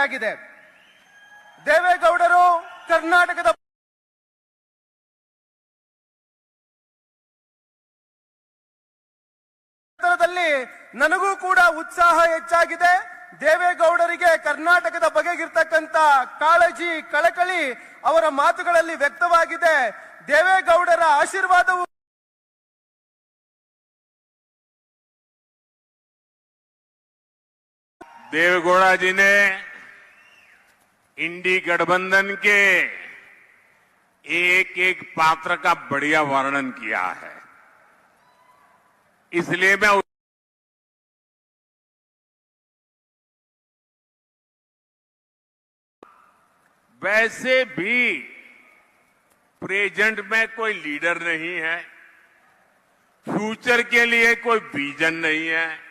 ಪ್ರೇರಣೆಯಾಗಿದೆ ದೇವೇಗೌಡರು ಕರ್ನಾಟಕದ ಕ್ಷೇತ್ರದಲ್ಲಿ ನನಗೂ ಕೂಡ ಉತ್ಸಾಹ ಹೆಚ್ಚಾಗಿದೆ ದೇವೇಗೌಡರಿಗೆ ಕರ್ನಾಟಕದ ಬಗೆಗಿರ್ತಕ್ಕಂತ ಕಾಳಜಿ ಕಳಕಳಿ ಅವರ ಮಾತುಗಳಲ್ಲಿ ವ್ಯಕ್ತವಾಗಿದೆ ದೇವೇಗೌಡರ ಆಶೀರ್ವಾದವು देवगौड़ा जी ने इंडी गठबंधन के एक एक पात्र का बढ़िया वर्णन किया है। इसलिए मैं वैसे भी प्रेजेंट में कोई लीडर नहीं है। फ्यूचर के लिए कोई विजन नहीं है।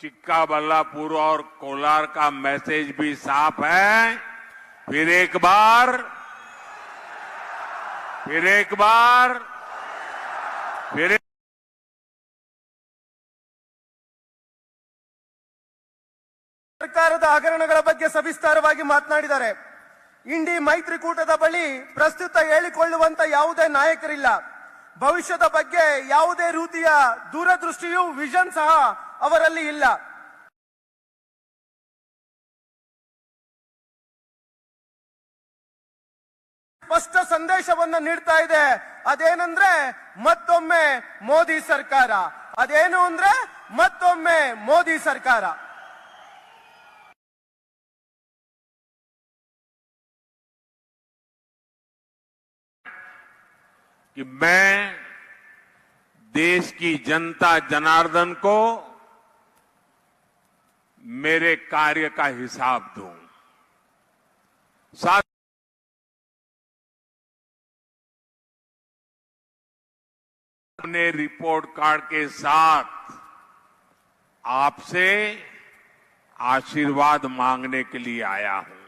चिक्का बल्लापुर और कोलार का मैसेज भी साफ है फिर एक बार फिर एक बार फिर एक- ಸರ್ಕಾರದ ಹಗರಣಗಳ ಬಗ್ಗೆ ಸವಿಸ್ತಾರವಾಗಿ ಮಾತನಾಡಿದ್ದಾರೆ ಇಂಡಿ ಮೈತ್ರಿಕೂಟದ ಬಳಿ ಪ್ರಸ್ತುತ ಹೇಳಿಕೊಳ್ಳುವಂತ ಯಾವುದೇ ನಾಯಕರಿಲ್ಲ ಭವಿಷ್ಯದ ಬಗ್ಗೆ ಯಾವುದೇ ರೀತಿಯ ದೂರದೃಷ್ಟಿಯೂ ವಿಷನ್ ಸಹ ಅವರಲ್ಲಿ ಇಲ್ಲ ಸ್ಪಷ್ಟ ಸಂದೇಶವನ್ನ ನೀಡ್ತಾ ಇದೆ ಅದೇನಂದ್ರೆ ಮತ್ತೊಮ್ಮೆ ಮೋದಿ ಸರ್ಕಾರ ಅದೇನು ಅಂದ್ರೆ ಮತ್ತೊಮ್ಮೆ ಮೋದಿ ಸರ್ಕಾರ कि मैं देश की जनता जनार्दन को मेरे कार्य का हिसाब दूँ। साथ अपने रिपोर्ट कार्ड के साथ आपसे आशीर्वाद मांगने के लिए आया हूँ।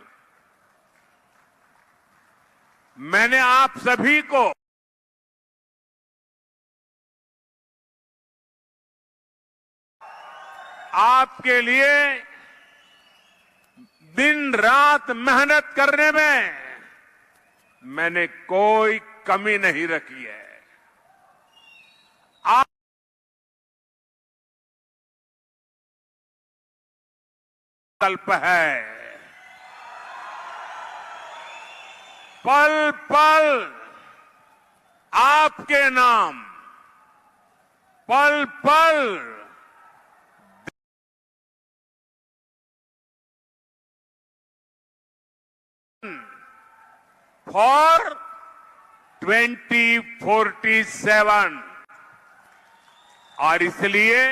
मैंने आप सभी को आपके लिए दिन रात मेहनत करने में मैंने कोई कमी नहीं रखी है। आप कल्प है। पल पल आपके नाम, पल पल फॉर 2047 और इसलिए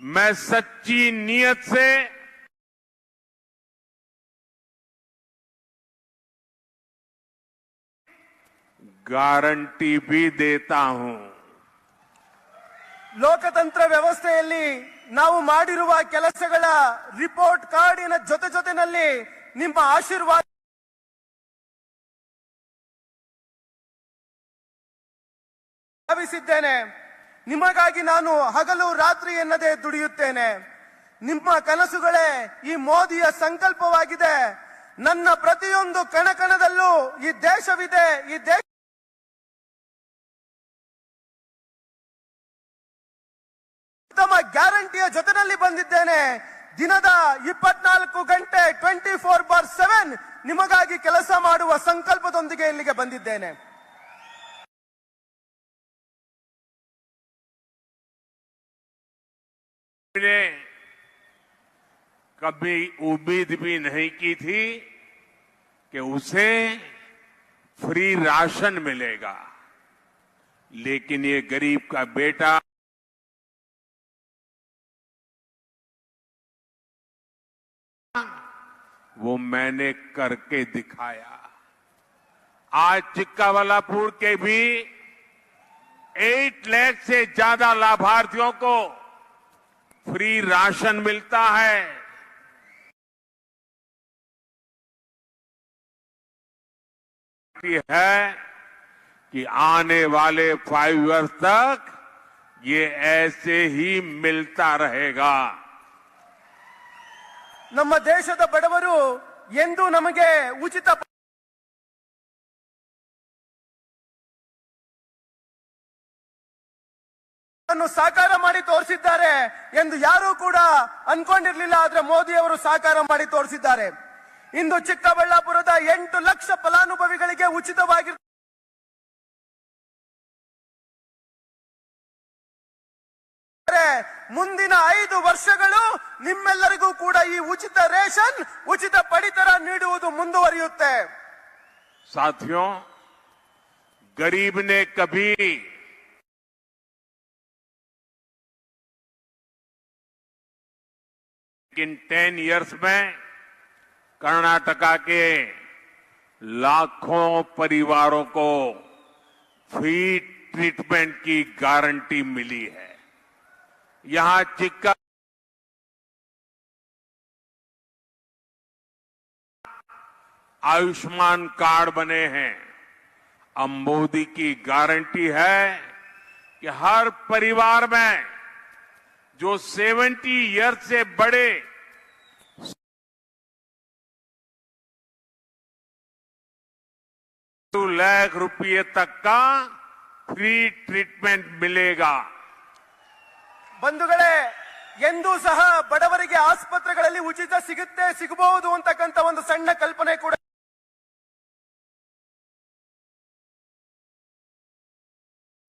मैं सच्ची नीयत से गारंटी भी देता हूं ಲೋಕತಂತ್ರ ವ್ಯವಸ್ಥೆಯಲ್ಲಿ ನಾವು ಮಾಡಿರುವ ಕೆಲಸಗಳ ರಿಪೋರ್ಟ್ ಕಾರ್ಡಿನ ಜೊತೆ ಜೊತೆನಲ್ಲಿ ನಿಮ್ಮ ಆಶೀರ್ವಾದ ಭಾವಿಸಿದ್ದೇನೆ. ನಿಮಗಾಗಿ ನಾನು ಹಗಲು ರಾತ್ರಿ ಎನ್ನದೆ ದುಡಿಯುತ್ತೇನೆ. ನಿಮ್ಮ ಕನಸುಗಳೇ ಈ ಮೋದಿಯ ಸಂಕಲ್ಪವಾಗಿದೆ. ನನ್ನ ಪ್ರತಿಯೊಂದು ಕಣಕಣದಲ್ಲೂ ಈ ದೇಶವಿದೆ, ಈ ದೇಶ ಉತ್ತಮ ಗ್ಯಾರಂಟಿಯ ಜೊತೆನಲ್ಲಿ ಬಂದಿದ್ದೇನೆ. ದಿನದ ಇಪ್ಪತ್ನಾಲ್ಕು ಗಂಟೆ ಟ್ವೆಂಟಿ ಫೋರ್ ಬಾರ್ ಸೆವೆನ್ ನಿಮಗಾಗಿ ಕೆಲಸ ಮಾಡುವ ಸಂಕಲ್ಪದೊಂದಿಗೆ ಇಲ್ಲಿಗೆ ಬಂದಿದ್ದೇನೆ. ने कभी उम्मीद भी नहीं की थी कि उसे फ्री राशन मिलेगा। लेकिन ये गरीब का बेटा वो मैंने करके दिखाया। आज चिक्कावालापुर के भी एट लाख से ज़्यादा लाभार्थियों को फ्री राशन मिलता है है कि आने वाले फाइव इयर्स तक ये ऐसे ही मिलता रहेगा ನಮ್ಮ ದೇಶದ ಬಡವರು ಎಂದು ನಮಗೆ ಉಚಿತ ಅನ್ನು ಸಾಕಾರ ಮಾಡಿ ತೋರಿಸಿದ್ದಾರೆ ಎಂದು ಯಾರು ಕೂಡ ಅನ್ಕೊಂಡಿರ್ಲಿಲ್ಲ, ಆದ್ರೆ ಮೋದಿ ಅವರು ಸಾಕಾರ ಮಾಡಿ ತೋರಿಸಿದ್ದಾರೆ. ಇಂದು ಚಿಕ್ಕಬಳ್ಳಾಪುರದ ಎಂಟು ಲಕ್ಷ ಫಲಾನುಭವಿಗಳಿಗೆ ಉಚಿತವಾಗಿ ಮುಂದಿನ ಐದು ವರ್ಷಗಳು ನಿಮ್ಮೆಲ್ಲರಿಗೂ ಕೂಡ ಈ ಉಚಿತ ರೇಷನ್, ಉಚಿತ ಪಡಿತರ ನೀಡುವುದು ಮುಂದುವರಿಯುತ್ತೆ. ಸಾಥಿಯೋ ಗರೀಬ್ ನೇ ಕಭಿ इन टेन इयर्स में कर्नाटका के लाखों परिवारों को फ्री ट्रीटमेंट की गारंटी मिली है। यहाँ चिक्का आयुष्मान कार्ड बने हैं। अब की गारंटी है कि हर परिवार में जो 70 ईयर से बड़े टू लाख रुपये तक का फ्री ट्रीटमेंट मिलेगा ಬಂಧುಗಳೇ ಎಂದೂ ಸಹ ಬಡವರಿಗೆ ಆಸ್ಪತ್ರೆಗಳಲ್ಲಿ ಉಚಿತ ಸಿಗುತ್ತೆ ಸಿಗಬಹುದು ಅಂತಕ್ಕಂತ ಒಂದು ಸಣ್ಣ ಕಲ್ಪನೆ ಕೂಡ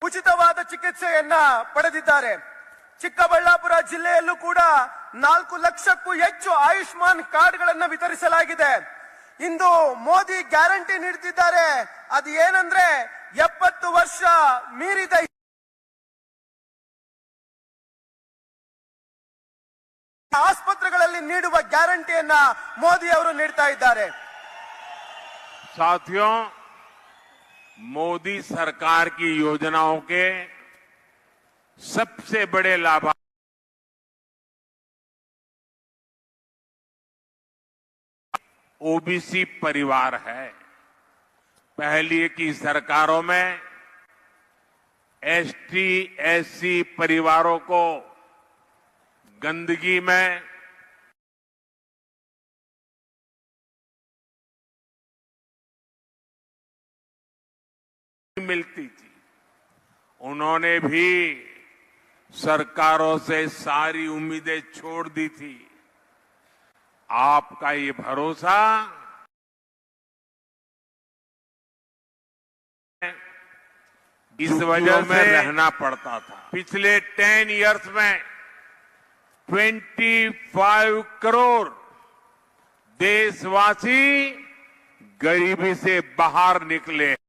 ಉಚಿತವಾದ ಚಿಕಿತ್ಸೆಯನ್ನ ಪಡೆದಿದ್ದಾರೆ ಚಿಕ್ಕಬಳ್ಳಾಪುರ ಜಿಲ್ಲೆಯಲ್ಲೂ ಕೂಡ ನಾಲ್ಕು ಲಕ್ಷಕ್ಕೂ ಹೆಚ್ಚು ಆಯುಷ್ಮಾನ್ ಕಾರ್ಡ್ಗಳನ್ನ ವಿತರಿಸಲಾಗಿದೆ ಇಂದು ಮೋದಿ ಗ್ಯಾರಂಟಿ ನೀಡುತ್ತಿದ್ದಾರೆ ಅದು ಏನಂದ್ರೆ ಎಪ್ಪತ್ತು ವರ್ಷ ಮೀರಿದ ಆಸ್ಪತ್ರೆಗಳಲ್ಲಿ ನೀಡುವ ಗ್ಯಾರಂಟಿಯನ್ನ ಮೋದಿ ಅವರು ನೀಡ್ತಾ ಇದ್ದಾರೆ साथियों मोदी सरकार की योजनाओं के सबसे बड़े लाभा ओबीसी परिवार है। पहले की सरकारों में एसटी, एससी परिवारों को गंदगी में मिलती थी। उन्होंने भी सरकारों से सारी उम्मीदें छोड़ दी थी। आपका ये भरोसा इस वजह में रहना पड़ता था। पिछले टेन इयर्स में 25 करोड़ देशवासी गरीबी से बाहर निकले।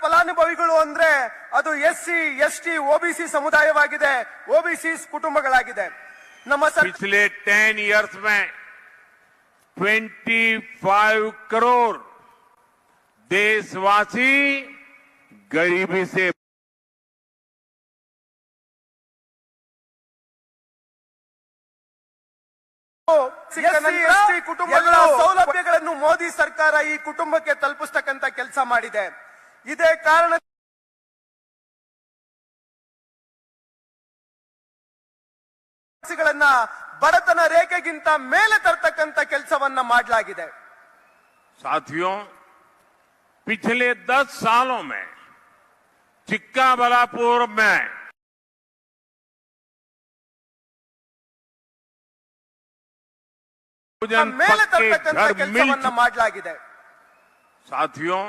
ಫಲಾನುಭವಿಗಳು ಅಂದ್ರೆ ಅದು S C S T OBC ಸಮುದಾಯವಾಗಿದೆ OBC ಕುಟುಂಬಗಳಾಗಿದೆ ನಮ್ಮ ಸರ್ಕಾರ पिछले टेन इयर्स में 25 करोड़ देशवासी गरीबी से ಎಸ್ಸಿ ಕುಟುಂಬಗಳ ಸೌಲಭ್ಯಗಳನ್ನು ಮೋದಿ ಸರ್ಕಾರ ಈ ಕುಟುಂಬಕ್ಕೆ ತಲುಪಿಸ್ತಕ್ಕಂತ ಕೆಲಸ ಮಾಡಿದೆ ಇದೇ ಕಾರಣ ಗಳನ್ನ ಬಡತನ ರೇಖೆಗಿಂತ ಮೇಲೆ ತರ್ತಕ್ಕಂತ ಕೆಲಸವನ್ನ ಮಾಡಲಾಗಿದೆ साथियों पिछले दस सालों में चिक्का बलापुर में भोजन ಮೇಲೆ पक्के ತರ್ತಕ್ಕಂತ घर मिल ಕೆಲಸವನ್ನ ಮಾಡಲಾಗಿದೆ साथियों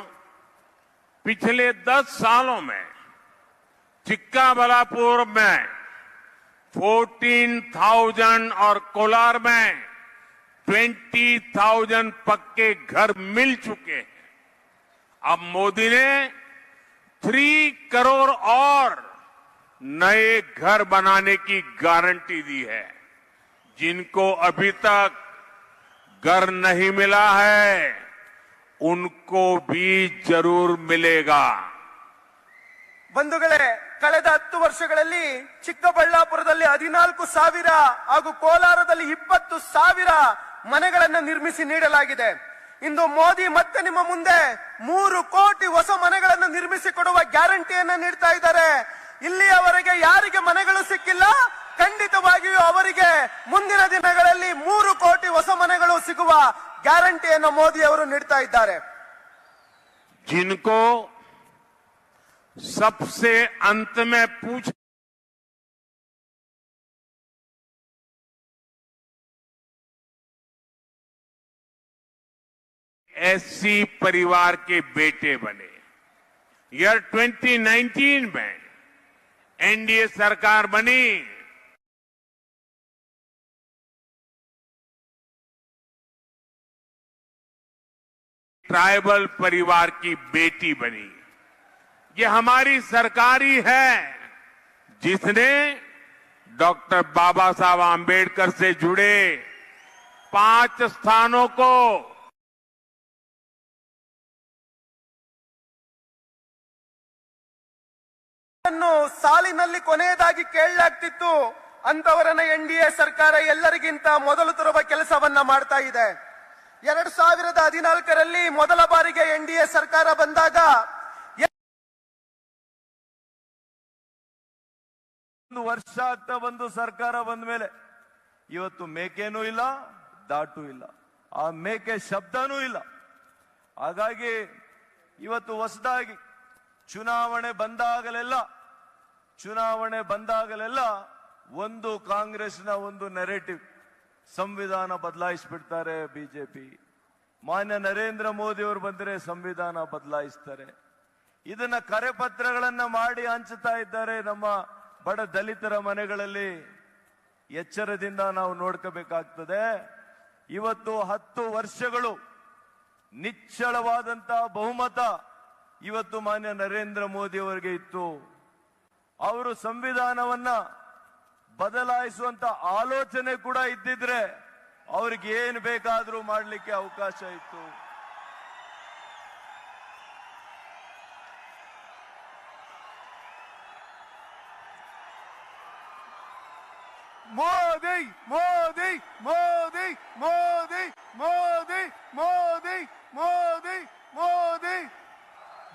पिछले दस सालों में चिक्का बलापुर में 14,000 और कोलार में 20,000 पक्के घर मिल चुके हैं। अब मोदी ने थ्री करोड़ और नए घर बनाने की गारंटी दी है। जिनको अभी तक घर नहीं मिला है ಉನ್ಕೋ ಬಿ ಜರೂರ್ ಮಿಲೇಗಾ ಬಂಧುಗಳೇ, ಕಳೆದ ಹತ್ತು ವರ್ಷಗಳಲ್ಲಿ ಚಿಕ್ಕಬಳ್ಳಾಪುರದಲ್ಲಿ ಹದಿನಾಲ್ಕು ಸಾವಿರ ಹಾಗೂ ಕೋಲಾರದಲ್ಲಿ ಇಪ್ಪತ್ತು ಸಾವಿರ ಮನೆಗಳನ್ನು ನಿರ್ಮಿಸಿ ನೀಡಲಾಗಿದೆ. ಇಂದು ಮೋದಿ ಮತ್ತೆ ನಿಮ್ಮ ಮುಂದೆ ಮೂರು ಕೋಟಿ ಹೊಸ ಮನೆಗಳನ್ನು ನಿರ್ಮಿಸಿ ಕೊಡುವ ಗ್ಯಾರಂಟಿಯನ್ನು ನೀಡ್ತಾ ಇದ್ದಾರೆ. ಇಲ್ಲಿಯವರೆಗೆ ಯಾರಿಗೆ ಮನೆಗಳು ಸಿಕ್ಕಿಲ್ಲ, ಖಂಡಿತವಾಗಿಯೂ ಅವರಿಗೆ ಮುಂದಿನ ದಿನಗಳಲ್ಲಿ ಮೂರು ಕೋಟಿ ಹೊಸ ಮನೆಗಳು ಸಿಗುವ ಗ್ಯಾರಂಟಿಯನ್ನು ಮೋದಿ ಅವರು ನೀಡ್ತಾ ಇದ್ದಾರೆ जिनको सबसे अंत में पूछ एससी परिवार के बेटे बने ईयर 2019 में एनडीए सरकार बनी ट्राइबल परिवार की बेटी बनी ये हमारी सरकारी है जिसने डॉक्टर बाबा साहब आम्बेडकर से जुड़े पांच स्थानों को ಅನ್ನು ಸಾಲಿನಲ್ಲಿ ಕೊನೆಯದಾಗಿ ಕೇಳಲಾಗ್ತಿತ್ತು ಅಂತವರನ್ನ ಎನ್ ಡಿ ಎ ಸರ್ಕಾರ ಎಲ್ಲರಿಗಿಂತ ಮೊದಲು ತರುವ ಕೆಲಸವನ್ನ ಮಾಡ್ತಾ ಇದೆ ಎರಡ್ ಸಾವಿರದ ಹದಿನಾಲ್ಕರಲ್ಲಿ ಮೊದಲ ಬಾರಿಗೆ ಎನ್ ಡಿ ಎ ಸರ್ಕಾರ ಬಂದಾಗ ಒಂದು ವರ್ಷ ಆಗ್ತಾ ಬಂದು ಸರ್ಕಾರ ಬಂದ ಮೇಲೆ ಇವತ್ತು ಮೇಕೆನೂ ಇಲ್ಲ, ದಾಟು ಇಲ್ಲ. ಆ ಮೇಕೆ ಶಬ್ದನೂ ಇಲ್ಲ. ಹಾಗಾಗಿ ಇವತ್ತು ಹೊಸದಾಗಿ ಚುನಾವಣೆ ಬಂದಾಗಲೆಲ್ಲ ಚುನಾವಣೆ ಬಂದಾಗಲೆಲ್ಲ ಒಂದು ಕಾಂಗ್ರೆಸ್ನ ಒಂದು ನೆರೆಟಿವ್ ಸಂವಿಧಾನ ಬದಲಾಯಿಸ್ಬಿಡ್ತಾರೆ ಬಿಜೆಪಿ. ಮಾನ್ಯ ನರೇಂದ್ರ ಮೋದಿ ಅವರು ಬಂದರೆ ಸಂವಿಧಾನ ಬದಲಾಯಿಸ್ತಾರೆ. ಇದನ್ನ ಕರೆಪತ್ರಗಳನ್ನ ಮಾಡಿ ಹಂಚುತ್ತಾ ಇದ್ದಾರೆ ನಮ್ಮ ಬಡ ದಲಿತರ ಮನೆಗಳಲ್ಲಿ. ಎಚ್ಚರದಿಂದ ನಾವು ನೋಡ್ಕೋಬೇಕಾಗ್ತದೆ. ಇವತ್ತು ಹತ್ತು ವರ್ಷಗಳು ನಿಚ್ಚಳವಾದಂತಹ ಬಹುಮತ ಇವತ್ತು ಮಾನ್ಯ ನರೇಂದ್ರ ಮೋದಿ ಅವರಿಗೆ ಇತ್ತು. ಅವರು ಸಂವಿಧಾನವನ್ನ ಬದಲಾಯಿಸುವಂತ ಆಲೋಚನೆ ಕೂಡ ಇದ್ದಿದ್ರೆ ಅವ್ರಿಗೆ ಏನು ಬೇಕಾದ್ರೂ ಮಾಡಲಿಕ್ಕೆ ಅವಕಾಶ ಇತ್ತು. ಮೋದಿ ಮೋದಿ ಮೋದಿ ಮೋದಿ ಮೋದಿ ಮೋದಿ ಮೋದಿ ಮೋದಿ.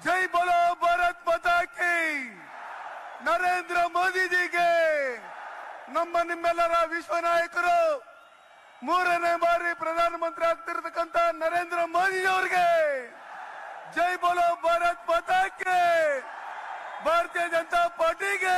ಜೈ ಬಲೋ ಭಾರತ್ ಮಾತಾ ನರೇಂದ್ರ ಮೋದಿಜಿಗೆ. ನಮ್ಮ ನಿಮ್ಮೆಲ್ಲರ ವಿಶ್ವ ನಾಯಕರು ಮೂರನೇ ಬಾರಿ ಪ್ರಧಾನಮಂತ್ರಿ ಆಗ್ತಿರ್ತಕ್ಕಂತ ನರೇಂದ್ರ ಮೋದಿ ಅವರಿಗೆ ಜೈ ಬೋಲೋ ಭಾರತ್ ಮತಕ್ಕೆ ಭಾರತೀಯ ಜನತಾ ಪಾರ್ಟಿಗೆ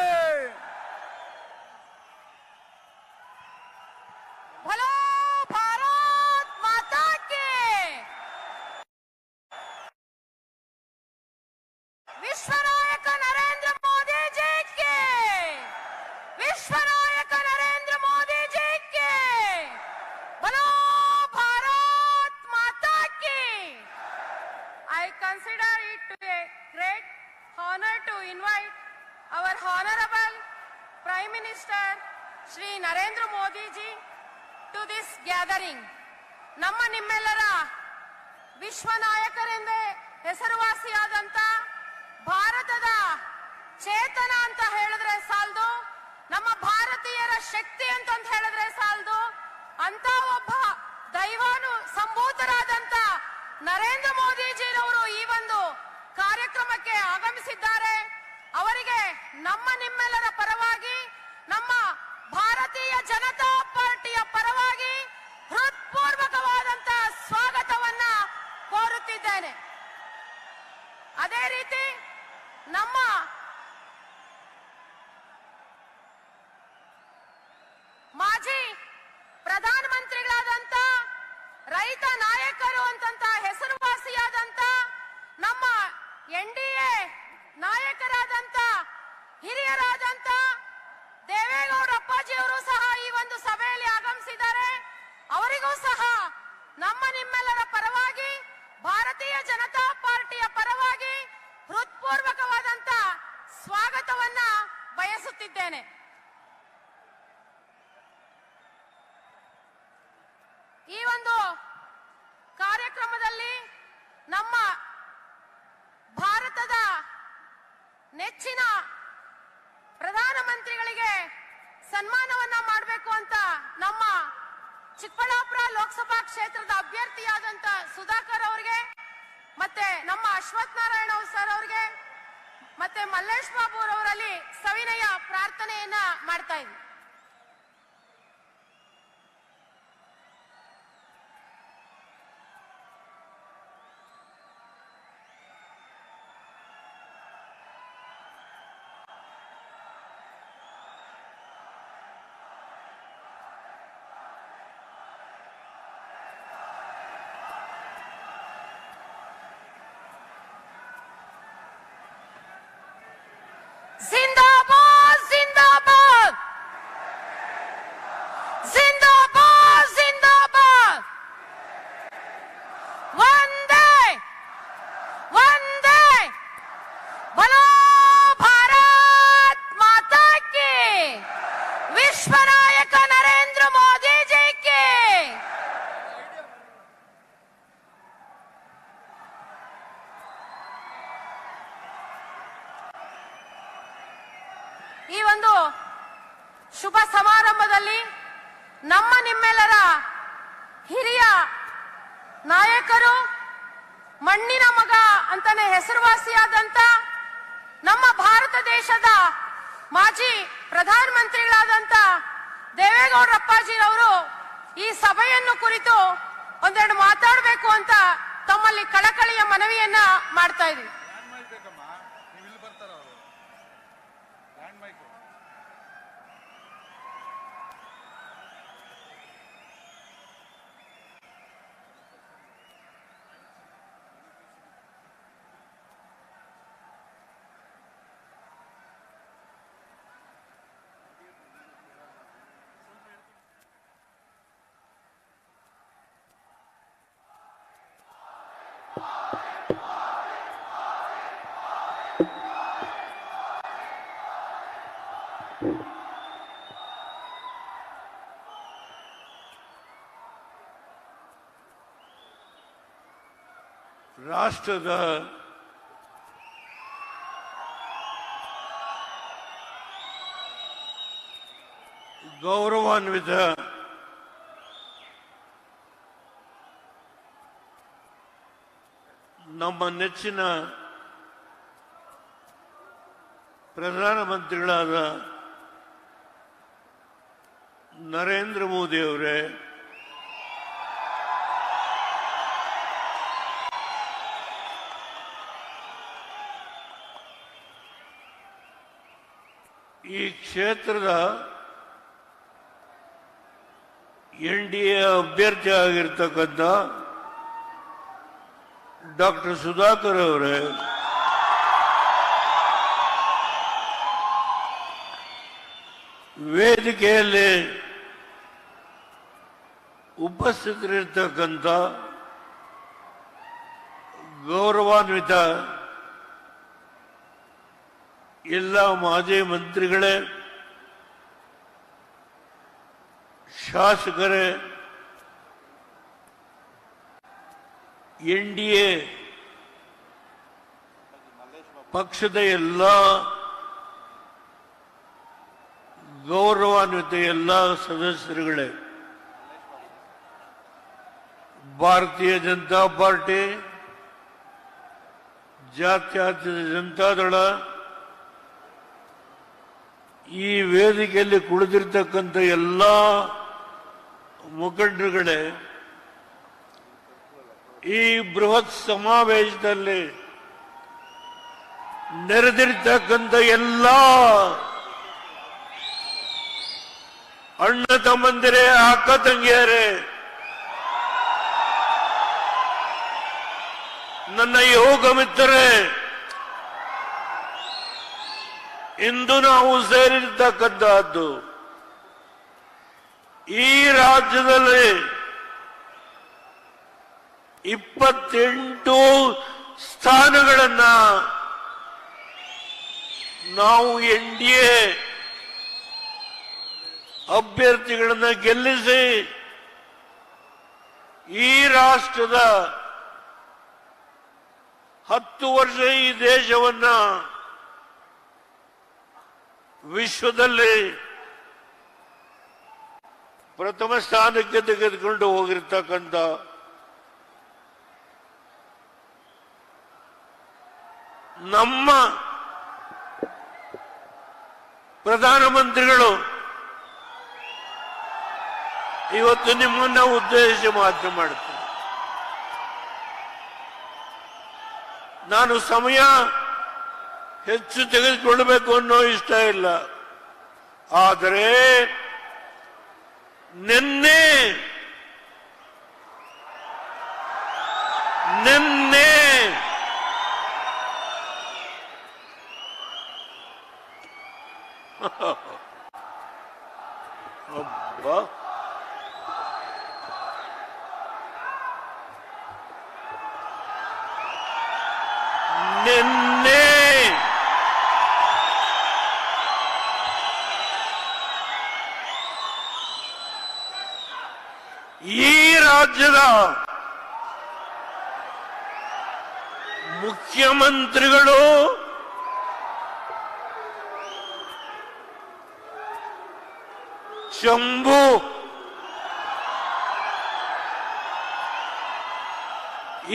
ವಿಶ್ವ ನಾಯಕರೆಂದೇ ಹೆಸರುವಾಸಿಯಾದಂತ ಭಾರತದ ಚೇತನ ಅಂತ ಹೇಳಿದ್ರೆ ಸಾಲದು, ನಮ್ಮ ಭಾರತೀಯರ ಶಕ್ತಿ ಅಂತಂತ ಹೇಳಿದ್ರೆ ಸಾಲದು ಅಂತ ಒಬ್ಬ ದೈವಾನು ಸಂಭೂತರಾದಂತ ನರೇಂದ್ರ ಮೋದಿಜಿರವರು ಈ ಒಂದು ಕಾರ್ಯಕ್ರಮಕ್ಕೆ ಆಗಮಿಸಿದ್ದಾರೆ. ಅವರಿಗೆ ನಮ್ಮ ನಿಮ್ಮೆಲ್ಲರ ಪರವಾಗಿ ನಮ್ಮ ಭಾರತೀಯ ಜನತಾ ಅದೇ ರೀತಿ ನಮ್ಮ ಮಾಜಿ ಪ್ರಧಾನಮಂತ್ರಿಗಳಾದಂತ ರೈತ ನಾಯಕರು ಅಂತಂತ ಹೆಸರುವಾಸಿಯಾದಂತ ನಮ್ಮ ಎನ್ ಡಿ ಎ ನಾಯಕರಾದಂತ ಹಿರಿಯರಾದಂತ ದೇವೇಗೌಡ ಅಪ್ಪಾಜಿಯವರು ಸಹ ಈ ಒಂದು ಸಭೆಯಲ್ಲಿ ಆಗಮಿಸಿದ್ದಾರೆ ಅವರಿಗೂ ಸಹ ನಮ್ಮ ನಿಮ್ಮೆಲ್ಲರ ಪರವಾಗಿ ಭಾರತೀಯ ಜನತಾ ಪಾರ್ಟಿಯ ಪರವಾಗಿ ಹೃತ್ಪೂರ್ವಕವಾದಂತ ಸ್ವಾಗತವನ್ನ ಬಯಸುತ್ತಿದ್ದೇನೆ ಈ ಒಂದು ಕಾರ್ಯಕ್ರಮದಲ್ಲಿ ನಮ್ಮ ಭಾರತದ ನೆಚ್ಚಿನ ಪ್ರಧಾನಮಂತ್ರಿಗಳಿಗೆ ಸನ್ಮಾನವನ್ನ ಮಾಡಬೇಕು ಅಂತ ನಮ್ಮ ಚಿಕ್ಕಬಳ್ಳಾಪುರ ಕ್ಷೇತ್ರದ ಅಭ್ಯರ್ಥಿಯಾದಂತ ಸುಧಾಕರ್ ಅವರಿಗೆ, ಮತ್ತೆ ನಮ್ಮ ಅಶ್ವಥ್ ನಾರಾಯಣ ಸರ್ ಅವರಿಗೆ, ಮತ್ತೆ ಮಲ್ಲೇಶ್ ಬಾಬು ಅವರಲ್ಲಿ ಸವಿನಯ ಪ್ರಾರ್ಥನೆಯನ್ನ ಮಾಡ್ತಾ ಇದ್ವಿ. ¡Sin! ಈ ಸಭೆಯನ್ನು ಕುರಿತು ಒಂದೆರಡು ಮಾತಾಡಬೇಕು ಅಂತ ತಮ್ಮಲ್ಲಿ ಕಳಕಳಿಯ ಮನವಿಯನ್ನ ಮಾಡ್ತಾ ಇದ್ವಿ ರಾಷ್ಟ್ರದ ಗೌರವಾನ್ವಿತ ನಮ್ಮ ನೆಚ್ಚಿನ ಪ್ರಧಾನಮಂತ್ರಿಗಳಾದ ನರೇಂದ್ರ ಮೋದಿ ಅವರೇ ಈ ಕ್ಷೇತ್ರದ ಎನ್ ಡಿ ಎ ಅಭ್ಯರ್ಥಿ ಆಗಿರ್ತಕ್ಕಂಥ ಡಾಕ್ಟರ್ ಸುಧಾಕರ್ ಅವರೇ, ವೇದಿಕೆಯಲ್ಲಿ ಉಪಸ್ಥಿತರಿರ್ತಕ್ಕಂಥ ಗೌರವಾನ್ವಿತ ಎಲ್ಲ ಮಾಜಿ ಮಂತ್ರಿಗಳೇ ಶಾಸಕರೇ, ಎನ್ ಡಿ ಎ ಪಕ್ಷದ ಎಲ್ಲ ಗೌರವಾನ್ವಿತ ಎಲ್ಲ ಸದಸ್ಯರುಗಳೇ, ಭಾರತೀಯ ಜನತಾ ಪಾರ್ಟಿ, ಜಾತ್ಯಾತೀತ ಜನತಾದಳ ಈ ವೇದಿಕೆಯಲ್ಲಿ ಕುಳಿತಿರ್ತಕ್ಕಂಥ ಎಲ್ಲ ಮುಖಂಡರುಗಳೇ ಈ ಬೃಹತ್ ಸಮಾವೇಶದಲ್ಲಿ ನೆರೆದಿರ್ತಕ್ಕಂಥ ಎಲ್ಲ ಅಣ್ಣ ತಮ್ಮಂದಿರೇ ಅಕ್ಕ ತಂಗಿಯರೇ ನನ್ನ ಯೋಗ ಮಿತ್ರರೇ, ಇಂದು ನಾವು ಸೇರಿರ್ತಕ್ಕಂತಹದ್ದು ಈ ರಾಜ್ಯದಲ್ಲಿ ಇಪ್ಪತ್ತೆಂಟು ಸ್ಥಾನಗಳನ್ನ ನಾವು ಎನ್ ಡಿ ಎ ಅಭ್ಯರ್ಥಿಗಳನ್ನ ಗೆಲ್ಲಿಸಿ ಈ ರಾಷ್ಟ್ರದ ಹತ್ತು ವರ್ಷ ಈ ದೇಶವನ್ನ ವಿಶ್ವದಲ್ಲಿ ಪ್ರಥಮ ಸ್ಥಾನಕ್ಕೆ ತೆಗೆದುಕೊಂಡು ಹೋಗಿರ್ತಕ್ಕಂಥ ನಮ್ಮ ಪ್ರಧಾನಮಂತ್ರಿಗಳು ಇವತ್ತು ನಿಮ್ಮನ್ನ ಉದ್ದೇಶಿಸಿ ಮಾತು ಮಾಡ್ತೀನಿ ನಾನು ಸಮಯ ಹೆಚ್ಚು ತೆಗೆದುಕೊಳ್ಳಬೇಕು ಅನ್ನೋ ಇಷ್ಟ ಇಲ್ಲ. ಆದರೆ ನಿನ್ನೆ ಅಬ್ಬಾ ನಿನ್ನೆ ಈ ರಾಜ್ಯದ ಮುಖ್ಯಮಂತ್ರಿಗಳು ಶಂಭು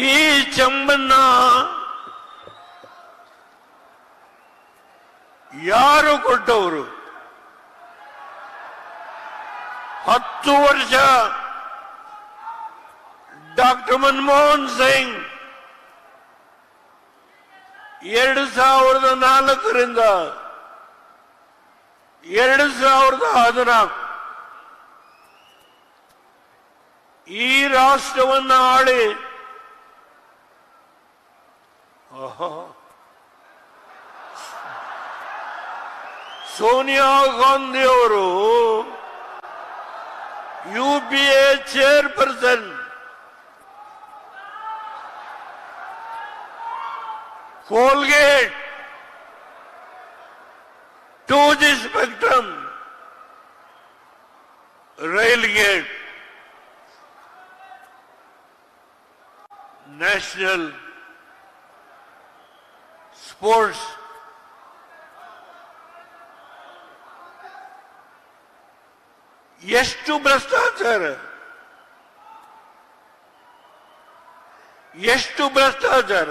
ಈ ಚಂಬನ್ನ ಯಾರು ಕೊಟ್ಟವರು? ಹತ್ತು ವರ್ಷ ಡಾಕ್ಟರ್ ಮನಮೋಹನ್ ಸಿಂಗ್. ಎರಡು ಸಾವಿರದ ನಾಲ್ಕರಿಂದ ಎರಡು ಸಾವಿರದ ಹದಿನಾಲ್ಕು. ಈ ರಾಷ್ಟ್ರವನ್ನು ಆಳಿ. ಆಹಾ. ಸೋನಿಯಾ ಗಾಂಧಿ ಅವರು U P A chairperson. Coalgate to the spectrum rail gate national sports ಎಷ್ಟು ಭ್ರಷ್ಟಾಚಾರ ಎಷ್ಟು ಭ್ರಷ್ಟಾಚಾರ